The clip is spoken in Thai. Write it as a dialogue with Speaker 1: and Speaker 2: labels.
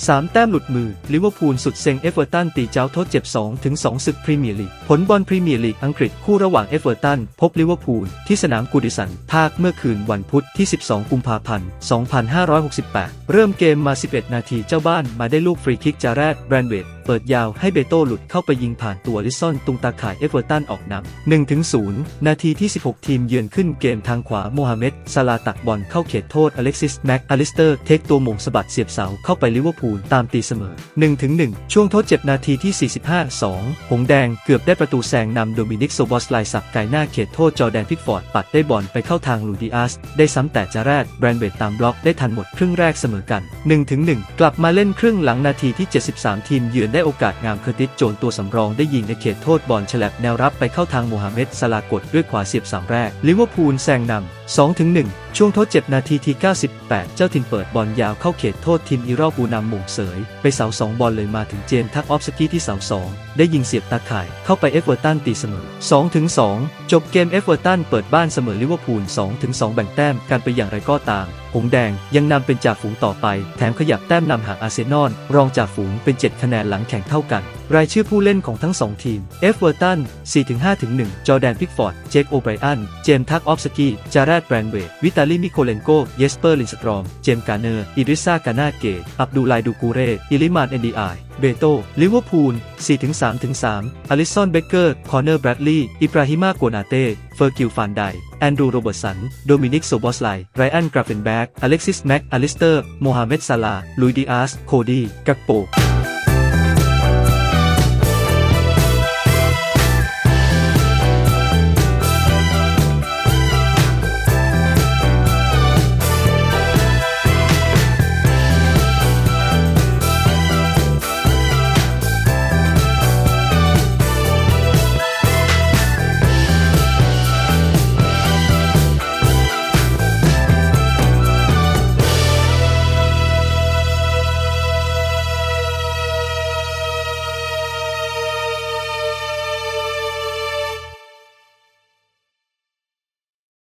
Speaker 1: 3 แต้มหลุดมือ ลิเวอร์พูลสุดเซ็งเอเวอร์ตันตีเจ้าทดเจ็บ 2 ถึง 2 ศึกพรีเมียร์ลีก ผลบอลพรีเมียร์ลีกอังกฤษคู่ระหว่างเอเวอร์ตันพบลิเวอร์พูลที่สนามกูดิสัน ภากเมื่อคืนวันพุธที่ 12 กุมภาพันธ์ 2568 เริ่มเกมมา 11 นาทีเจ้าบ้านมาได้ลูกฟรีคิกจาแรดแบรนเวดเปิดยาวให้เบโต้หลุดเข้าไปยิงผ่านตัวลิซอนตุงตาข่ายเอเวอร์ตันออกนำ1-0 นาทีที่ 16 ทีมเยือนขึ้นเกมทางขวาโมฮัมเหม็ดซาลาตักบอลเข้าเขตโทษอเล็กซิสแม็กอลิสเตอร์เทคตัวหม่งสะบัดเสียบเสาเข้าไปลิเวอร์พูลตามตีเสมอ1ถึง1ช่วงทดเจ็บนาทีที่ 45 2 หงแดงเกือบได้ประตูแซงนำโดมินิกโซบอสไลสับไก่หน้าเขตโทษจอแดนพิกฟอร์ดปัดได้บอลไปเข้าทางลูดิอัสได้ซ้ำแต่จาแรดแบรนเวดตามบล็อกได้ทันหมดครึ่งแรกเสมอกัน1ถึง1กลับมาเล่นครึ่งหลังนาทีที่ 73 ทีมเยือนได้โอกาสงามเคอร์ติสโจนตัวสำรองได้ยิงในเขตโทษบอลฉลับแนวรับไปเข้าทางโมฮัมเหม็ดซาลากดด้วยขวาเสียบสามแรก ลิเวอร์พูลแซงนำ2ถึง1ช่วงทดเจ็นาทีที่ 98 เจ้าถิ่นเปิดบอลยาวเข้าเขตโทษทีมอีรอปูนำหม่งเสย ไปเสาสองบอลเลยมาถึงเจมทักออฟสกี้ที่เสาสองได้ยิงเสียบตาข่าย เข้าไปเอฟเวอร์ตันตีเสมอ2ถึง2จบเกมเอฟเวอร์ตันเปิดบ้านเสมอลิเวอร์พูล2ถึง2แบ่งแต้มกันไปอย่างไรก็ตาม หงแดงยังนำเป็นจ่าฝูงต่อไป แถมขยับแต้มนำห่างอาร์เซนอลรองจ่าฝูงเป็น 7 คะแนนหลังแข่งเท่ากันรายชื่อผู้เล่นของทั้ง 2 ทีม เอฟเวอร์ตัน 4-5-1 จอแดนพิกฟอร์ด เจคโอไบรอัน เจมส์ทักออฟสกี้ จาร์ดแบรนเวดวิตาลีมิโคเลนโก เยสเปอร์ลินสตรอม เจมส์กาเนอร์ อิริซากานาเกตอับดูไลดูกูเรอิลิมานเอนดีไอเบโต ลิเวอร์พูล 4-3-3 อลิสันเบเกอร์ คอเนอร์ แบรดลีย์ อิบราฮิมาโกนาเต้ เฟอร์กิลฟานได แอนดรูโรเบิร์ตสัน โดมินิก โซบอสไล ไรอัน กราเฟนแบ็กอเล็กซิส แม็กอลิสเตอร์ โมฮัมเหม็ด ซาลา ลุยดิอาส โคดี กักโป